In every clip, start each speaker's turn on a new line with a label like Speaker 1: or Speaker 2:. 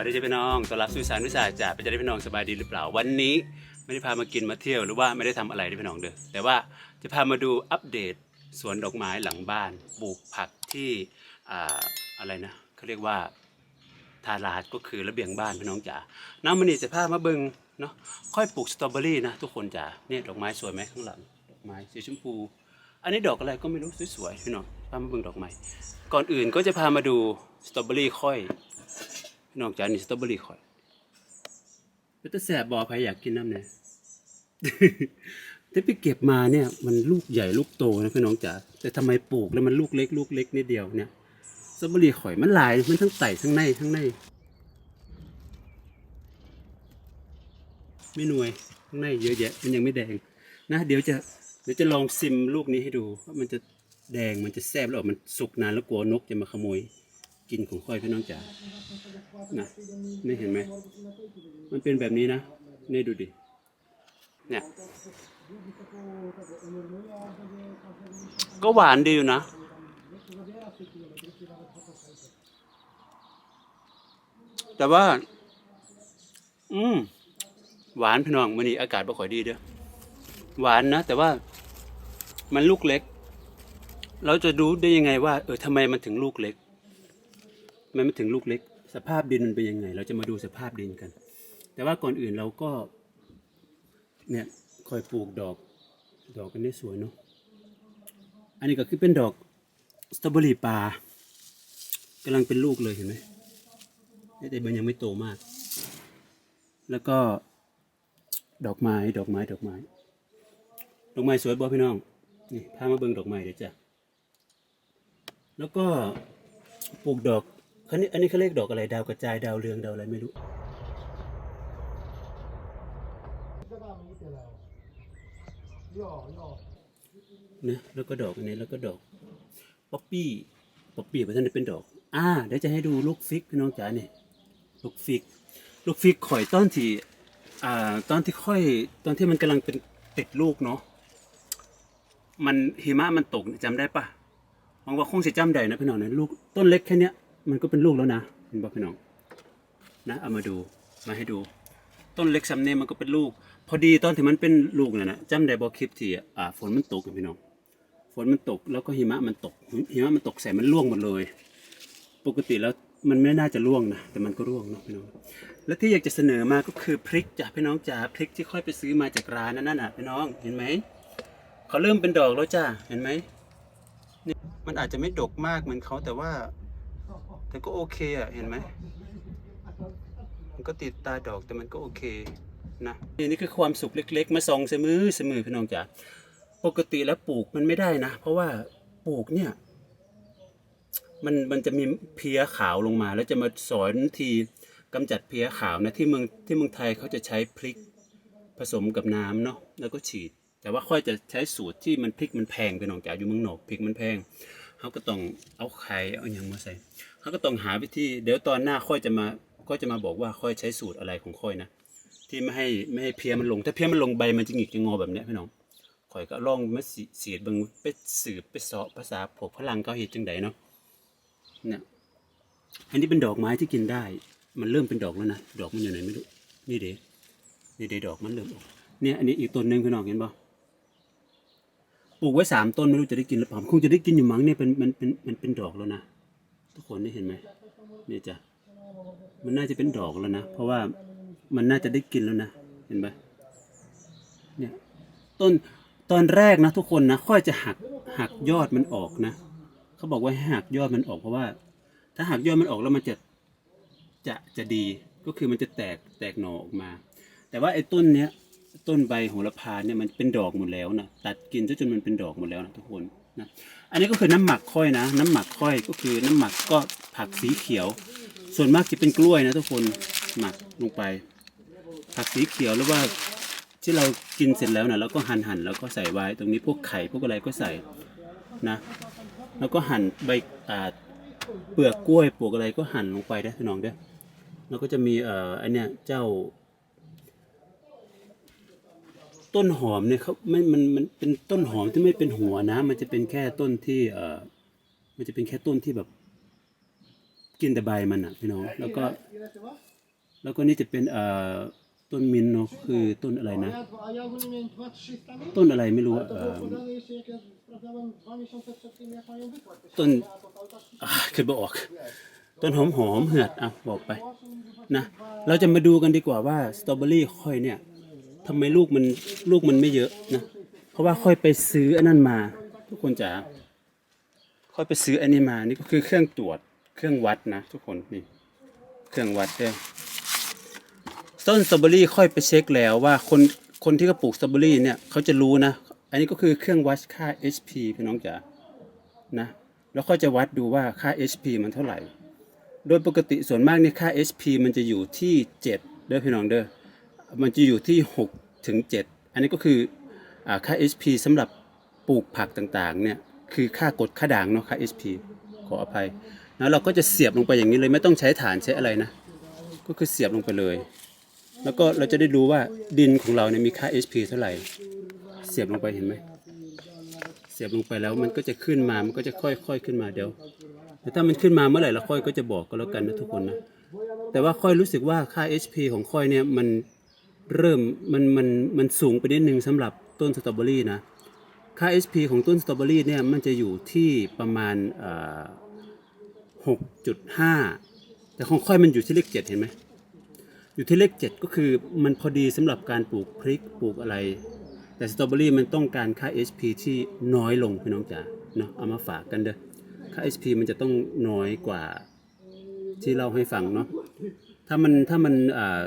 Speaker 1: วัสดีเจ้าพี่น้องต้อนรับสู่สารวิสาจ่าเป็นเจ้าพี่น้องสบายดีหรือเปล่า วันนี้ไม่ได้พามากินมาเที่ยวหรือว่าไม่ได้ทำอะไรเจ้าพี่น้องเด้อ แต่ว่าจะพามาดูอัปเดตสวนดอกไม้หลังบ้าน ปลูกผักที่อ่าอะไรนะเขาเรียกว่าทาราดก็คือระเบียงบ้านพี่น้องจ๋า น้ำมันนี่จะพามาเบิงเนาะ ค่อยปลูกสตรอเบอรี่นะทุกคนจ๋า เนี่ยดอกไม้สวยไหมข้างหลัง ดอกไม้สีชมพู อันนี้ดอกอะไรก็ไม่รู้สวยๆพี่น้อง พามาเบิงดอกไม้ ก่อนอื่นก็จะพามาดูสตรอเบอรี่ค่อย น้องจ๋านี่สตรอเบอรี่ข่อยเป็นตะแสบบอใครอยากกินน้ำเนี่ยแต่ไปเก็บมาเนี่ย มันลูกใหญ่ลูกโตนะพี่น้องจ๋าแต่ทำไมปลูกแล้วมันลูกเล็กลูกเล็กนิดเดียวเนี่ยสตรอเบอรี่ข่อยมันหลายมันทั้งไต่ทั้งในทั้งในไม่หน่วยข้างในเยอะแยะมันยังไม่แดงนะเดี๋ยวจะเดี๋ยวจะลองซิมลูกนี้ให้ดูว่ามันจะแดงมันจะแซ่บแล้วมันสุกนานแล้วกลัวนกจะมาขโมย กินของค่อยพี่น้องจ๋านะนี่เห็นไหมมันเป็นแบบนี้นะนี่ดูดิเนี่ยก็หวานดีอยู่นะแต่ว่า อืม หวานพี่น้องมันนี้อากาศบ่ค่อยดีเด้อหวานนะ แต่ว่ามันลูกเล็ก เราจะรู้ได้ยังไงว่า เออทำไมมันถึงลูกเล็ก ทำไมมันถึงลูกเล็ก สภาพดินมันเป็นยังไง เราจะมาดูสภาพดินกัน แต่ว่าก่อนอื่นเราก็เนี่ยคอยปลูกดอกดอกกันได้สวยเนาะอันนี้ก็คือเป็นดอกสตรอเบอรี่ปลากำลังเป็นลูกเลยเห็นไหมแต่มันยังไม่โตมาก แล้วก็ดอกไม้ดอกไม้ดอกไม้ ดอกไม้สวยบ่พี่น้องนี่พามาเบิ่งดอกไม้เดี๋ยวจ้ะแล้วก็ปลูกดอก คันนี้อันนี้เขาเรียกดอกอะไรดาวกระจายดาวเรืองดาวอะไรไม่รู้ นะแล้วก็ดอกอันนี้แล้วก็ดอกป๊อปปี้ป๊อปปี้เพระฉะนั้เป็นดอก อ่าเดี๋ยวจะให้ดูลูกฟิกพี่น้องจ๋าเนี่ยลูกฟิก ลูกฟิกข่อยต้นที่อ่าตอนที่ค่อยตอนที่มันกำลังเป็นติดลูกเนาะมันหิมะมันตกจำได้ปะหวังว่าคงจะจำได้นะพี่น้องนะลูกต้นเล็กแค่เนี้ย มันก็เป็นลูกแล้วนะเห็นป่ะพี่น้องนะเอามาดูมาให้ดู ต้นเล็กซ้ำเนี่ยมันก็เป็นลูก พอดีตอนที่มันเป็นลูกน่ะนะจำได้บอคลิปที่อ่าฝนมันตกอะพี่น้องฝนมันตกแล้วก็หิมะมันตกหิมะมันตกใส่มันร่วงหมดเลย ปกติแล้วมันไม่น่าจะร่วงนะแต่มันก็ร่วงเนาะพี่น้อง และที่อยากจะเสนอมาก็คือพริกจ้ะพี่น้องจ๋าพริกที่ค่อยไปซื้อมาจากร้านนั่นน่ะพี่น้องเห็นไหมเขาเริ่มเป็นดอกแล้วจ้าเห็นไหมนี่มันอาจจะไม่ดกมากเหมือนเขาแต่ว่า แต่ก็โอเคอะ เห็นไหม มันก็ติดตาดอกแต่มันก็โอเคนะนี่คือความสุขเล็ก ๆ มาส่องเสมือเสมือพี่น้องจ๋าปกติแล้วปลูกมันไม่ได้นะ เพราะว่าปลูกเนี่ย มันมันจะมีเพี้ยขาวลงมา แล้วจะมาสอนทีกำจัดเพี้ยขาวนะที่เมืองที่เมืองไทยเขาจะใช้พริกผสมกับน้ำเนาะแล้วก็ฉีด แต่ว่าค่อยจะใช้สูตรที่มันพริกมันแพงไปหน่องจ๋าอยู่เมืองนอกพริกมันแพง เขาก็ต้องเอาไข่เอาอย่างมาใส่เขาก็ต้องหาวิธีเดี๋ยวตอนหน้าค่อยจะมาก็จะมาบอกว่าค่อยใช้สูตรอะไรของค่อยนะที่ไม่ให้ไม่ให้เพียมันลง ถ้าเพียมันลงใบมันจะหงิกจะงอแบบเนี้ยพี่น้องข่อยก็ลองมาสีสีดบิ่งไปสืบไปสาะภาษาพวกพลังเขาเฮ็ดจังไดเนาะเนี่ยอันนี้เป็นดอกไม้ที่กินได้ มันเริ่มเป็นดอกแล้วนะดอกมันอยู่ไหนไม่รู้นี่เด้นี่เด้ดอกมันเริ่มออกเนี่ยอันนี้อีกต้นหนึ่งพี่น้องเห็นป่ะ ปลูกไว้สามต้นไม่รู้จะได้กินหรือเปล่าคงจะได้กินอยู่มั้งเนี่ยเป็นมันเป็นมันเป็นดอกแล้วนะทุกคนได้เห็นไหมนี่จ้ะมันน่าจะเป็นดอกแล้วนะเพราะว่ามันน่าจะได้กินแล้วนะเห็นไหมเนี่ยต้นตอนแรกนะ ทุกคนนะค่อยจะหักหักยอดมันออกนะเขาบอกว่าให้หักยอดมันออกเพราะว่า ถ้าหักยอดมันออกแล้วมันจะจะจะดีก็คือมันจะแตกแตกหน่อออกมา แต่ว่าไอ้ต้นเนี้ย ต้นใบโหระพาเนี่ยมันเป็นดอกหมดแล้วนะตัดกินซะจนมันเป็นดอกหมดแล้วนะทุกคนนะอันนี้ก็คือน้ำหมักค่อยนะ น้ำหมักค่อยก็คือน้ำหมักก็ผักสีเขียว ส่วนมากจะเป็นกล้วยนะทุกคนหมักลงไป ผักสีเขียวหรือว่าที่เรากินเสร็จแล้วนะแล้วก็หั่นหั่นแล้วก็ใส่ไว้ ตรงนี้พวกไข่พวกอะไรก็ใส่นะ แล้วก็หั่นใบอ่าเปลือกกล้วยปลูกอะไรก็หั่นลงไปได้พี่น้องเด้อแล้วก็จะมีเอ่ออันเนี้ยเจ้า ต้นหอมเนี่ยเขาไม่มันมันเป็นต้นหอมที่ไม่เป็นหัวนะ มันจะเป็นแค่ต้นที่เอ่อมันจะเป็นแค่ต้นที่แบบ กินแต่ใบมันอะพี่น้อง แล้วก็ แล้วก็นี่จะเป็นเอ่อต้นมินท์เนาะคือต้นอะไรนะ ต้นอะไรไม่รู้เออ
Speaker 2: podane jeszcze jak ja sprawdzałem dwa miesiące przed tym, jak mają wykład. To się
Speaker 1: Ton-
Speaker 2: a to cały czas
Speaker 1: อ่าคือบอก ต้นหอมหอมเหือดอะบอกไปนะเราจะมาดูกันดีกว่าว่าสตรอเบอรี่ค่อยเนี่ย ทำไมลูกมันลูกมันไม่เยอะนะเพราะว่าค่อยไปซื้ออันนั้นมา ทุกคนจ๋าค่อยไปซื้ออันนี้มานี่ก็คือเครื่องตรวจเครื่องวัดนะ ทุกคนนี่เครื่องวัดเด้อต้นสตรอเบอรี่ค่อยไปเช็คแล้วว่าคนคนที่เขาปลูกสตรอเบอรี่เนี่ยเขาจะรู้นะ อันนี้ก็คือเครื่องวัดค่า HP พี่น้องจ๋านะแล้วก็จะวัดดูว่าค่า HP มันเท่าไหร่ โดยปกติส่วนมากเนี่ยค่า HP มันจะอยู่ที่ 7 เด้อพี่น้องเด้อ มันจะอยู่ที่6ถึง7อันนี้ก็คืออค่า HP สำหรับปลูกผักต่างๆเนี่ยคือค่ากดค่าด่างเนาะค่า HP ขออภัยแล้วเราก็จะเสียบลงไปอย่างนี้เลยไม่ต้องใช้ฐานใช้อะไรนะ ก็คือเสียบลงไปเลย แล้วก็เราจะได้รู้ว่าดินของเราเนี่ยมีค่า HP เท่าไหร่ เสียบลงไปเห็นไหมเสียบลงไปแล้วมันก็จะขึ้นมามันก็จะค่อยๆขึ้นมาเดี๋ยวแต่ถ้ามันขึ้นมาเมื่อไหร่แล้วค่อยก็จะบอกก็แล้วกันนะทุกคนนะแต่ว่าค่อยรู้สึกว่าค่า HP ของค่อยเนี่ยมัน เริ่มมันมันมันสูงไปนิดนึงสำหรับต้นสตรอเบอรี่นะ ค่า HP ของต้นสตรอเบอรี่เนี่ยมันจะอยู่ที่ประมาณหกจุดห้าแต่ของค่อยมันอยู่ที่เลขเจ็ดเห็นไหมอยู่ที่เลขเจ็ดก็คือมันพอดีสำหรับการปลูกพริกปลูกอะไร แต่สตรอเบอรี่มันต้องการค่า HP ที่น้อยลงพี่น้องจ๋าเนาะเอามาฝากกันเด้อค่า HP มันจะต้องน้อยกว่าที่เราให้ฟังเนาะถ้ามันถ้ามันอ่า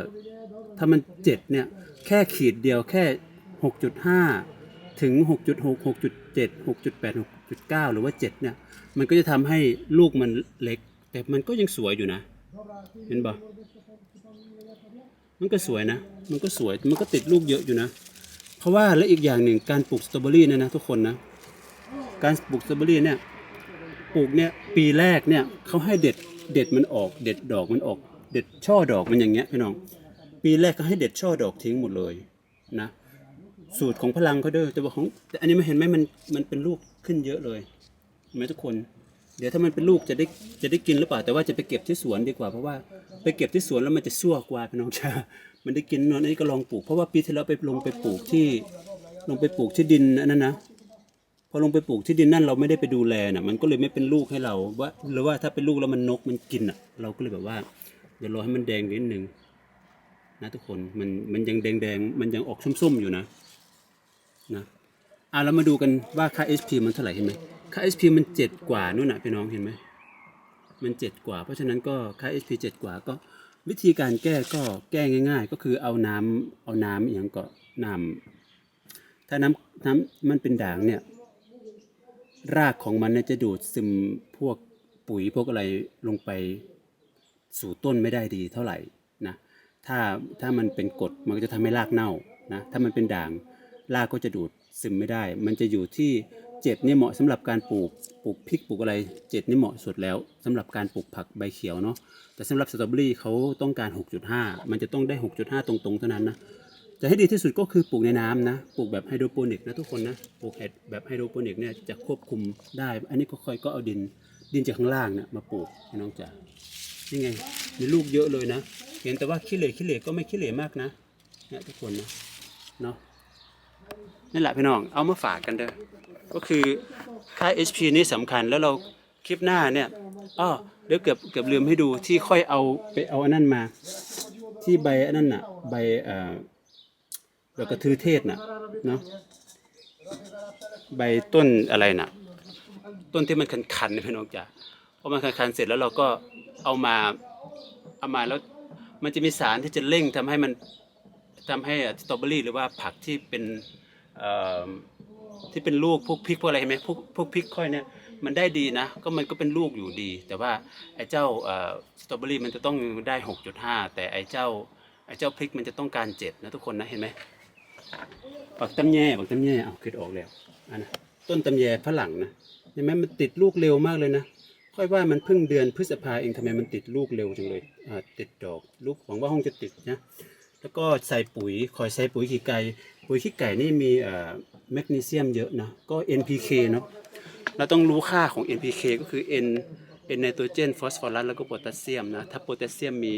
Speaker 1: ถ้ามันเจ็ดเนี่ยแค่ขีดเดียวแค่หกจุดห้าถึงหกจุดหกหกจุดเจ็ดหกจุดแปดหกจุดเก้าหรือว่าเจ็ดเนี่ย มันก็จะทำให้ลูกมันเล็ก แต่มันก็ยังสวยอยู่นะ เห็นปะมันก็สวยนะ มันก็สวย มันก็ติดลูกเยอะอยู่นะ เพราะว่าและอีกอย่างหนึ่งการปลูกสตรอเบอรี่เนี่ยนะทุกคนนะ การปลูกสตรอเบอรี่เนี่ย ปลูกเนี่ยปีแรกเนี่ยเขาให้เด็ด เด็ดมันออก เด็ดดอกมันออก เด็ดช่อดอกมันอย่างเงี้ยพี่น้อง ปีแรกก็ให้เด็ดช่อดอกทิ้งหมดเลยนะสูตรของพลังเขาเด้อแต่ว่าของแต่อันนี้ไม่เห็นไหมมันมันเป็นลูกขึ้นเยอะเลยเห็นไหมทุกคน เดี๋ยวถ้ามันเป็นลูกจะได้จะได้กินหรือเปล่าแต่ว่าจะไปเก็บที่สวนดีกว่าเพราะว่าไปเก็บที่สวนแล้วมันจะชั่วกว่าพี่น้องจ้ามันได้กินนอนอันนี้ก็ลองปลูกเพราะว่าปีที่แล้วไปลงไปปลูกที่ลงไปปลูกที่ดินนนั้นนะพอลงไปปลูกที่ดินนั่นเราไม่ได้ไปดูแลน่ะมันก็เลยไม่เป็นลูกให้เราว่าหรือว่าถ้าเป็นลูกแล้วมันนกมันกินอะ เราก็เลยแบบว่าเดี๋ยวรอให้มันแดงนิดนึง นะทุกคนมันมันยังแดงแดงๆ มันยังออกส้มๆอยู่นะนะอะเรามาดูกันว่าค่า HP มันเท่าไหร่เห็นไหมค่า HP มันเจ็ดกว่านู่นนะพี่น้องเห็นไหมมันเจ็ดกว่า เพราะฉะนั้นก็ค่า HP เจ็ดกว่าก็วิธีการแก้ก็แก้ง่าย ๆ ก็คือเอาน้ำเอาน้ำอย่างก็น้ำถ้าน้ำน้ำมันเป็นด่างเนี่ยรากของมันเนี่ยจะดูดซึมพวกปุ๋ยพวกอะไรลงไปสู่ต้นไม่ได้ดีเท่าไหร่ ถ้าถ้ามันเป็นกรดมันก็จะทำให้รากเน่านะถ้ามันเป็นด่างรากก็จะดูดซึมไม่ได้ มันจะอยู่ที่เจ็ดนี่เหมาะสำหรับการปลูกปลูกพริกปลูกอะไรเจ็ดนี่เหมาะสุดแล้วสำหรับการปลูกผักใบเขียวเนาะแต่สำหรับสตรอเบอรี่เขาต้องการ 6.5 มันจะต้องได้ 6.5 ตรงๆเท่านั้นนะจะให้ดีที่สุดก็คือปลูกในน้ำนะปลูกแบบไฮโดรโปนิกนะทุกคนนะปลูกแบบไฮโดรโปนิกเนี่ยจะควบคุมได้ อันนี้ก็ค่อยก็เอาดินดินจากข้างล่างเนี่ยมาปลูกน้องจ๋านี่ไงมีลูกเยอะเลยนะ เห็นแต่ว่าขี้เหร่ขี้เหร่ก็ไม่ขี้เหร่มากนะเนี่ยทุกคนนะเนาะนั่นแหละพี่น้องเอามาฝากกันเด้อก็คือค่า HP นี่สำคัญแล้วเราคลิปหน้าเนี่ยอ้อเดี๋ยวเกือบเกือบลืมให้ดูที่ค่อยเอาไปเอาอันนั้นมา ที่ใบอันนั้นน่ะใบเอ่อแล้วก็ทือเทศน่ะเนาะใบต้นอะไรน่ะ ต้นที่มันคันๆนะพี่น้องจ๋าพอมันคันๆเสร็จแล้วเราก็เอามาเอามาแล้ว มันจะมีสารที่จะเร่งทำให้มันทำให้สตรอเบอรี่หรือว่าผักที่เป็นที่เป็นลูกพวกพริกพวกอะไรเห็นไหมพวกพวกพริกค่อยเนี่ยมันได้ดีนะ ก็มันก็เป็นลูกอยู่ดี แต่ว่าไอ้เจ้าสตรอเบอรี่มันจะต้องได้หกจุดห้าแต่ไอ้เจ้าไอ้เจ้าพริกมันจะต้องการเจ็ดนะทุกคนนะเห็นไหมปักตำแยปักตำแยเอาคิดออกแล้วอันนะต้นตำแยฝรั่งนะเห็นไหมมันติดลูกเร็วมากเลยนะ ค่อยว่ามันเพิ่งเดือนพฤษภาเองทำไมมันติดลูกเร็วจังเลยอ่าติดดอกลูกหวังว่าห้องจะติดนะแล้วก็ใส่ปุ๋ยคอยใส่ปุ๋ยขี้ไก่ปุ๋ยขี้ไก่นี่มีอ่อแมกนีเซียมเยอะนะก็ NPK เนาะเราต้องรู้ค่าของ NPK ก็คือ N เป็นไนโตรเจนฟอสฟอรัสแล้วก็โพแทสเซียมนะถ้าโพแทสเซียมมี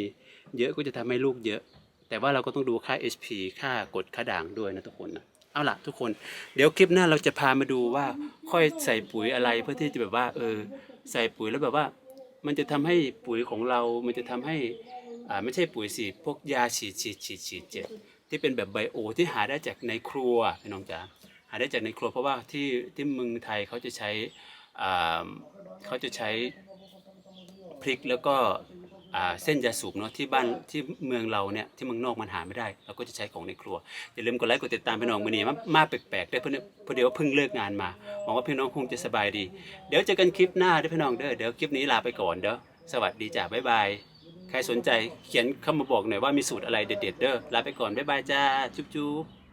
Speaker 1: เยอะก็จะทำให้ลูกเยอะ แต่ว่าเราก็ต้องดูค่า HP ค่ากรดค่าด่างด้วยนะทุกคนนะเอาล่ะทุกคน เดี๋ยวคลิปหน้าเราจะพามาดูว่าค่อยใส่ปุ๋ยอะไรเพื่อที่จะแบบว่าเออ ใส่ปุ๋ยแล้วแบบว่า มันจะทำให้ปุ๋ยของเรา มันจะทำให้อ่าไม่ใช่ปุ๋ยสิพวกยาฉีดฉีดฉีดฉีดเจ็บที่เป็นแบบไบโอที่หาได้จากในครัวพี่น้องจ๋าหาได้จากในครัวเพราะว่าที่ที่เมืองไทยเขาจะใช้อ่าเขาจะใช้พริกแล้วก็ เส้นยาสูบเนาะที่บ้านที่เมืองเราเนี่ยที่เมืองนอกมันหาไม่ได้ เราก็จะใช้ของในครัวอย่าลืมกดไลค์กดติดตามพี่น้องมือนี้มามาแปลกๆด้วยเพราะเนี่ยเพราะเดี๋ยวเพิ่งเลิกงานมาหวังว่าพี่น้องคงจะสบายดี เดี๋ยวเจอกันคลิปหน้าเด้อพี่น้องเด้อเดี๋ยวคลิปนี้ลาไปก่อนเด้อสวัสดีจ้าบ๊ายบายใครสนใจเขียนเข้ามาบอกหน่อยว่ามีสูตรอะไรเด็ดๆเด้อลาไปก่อนบ๊ายบายจ้าจุ๊บๆ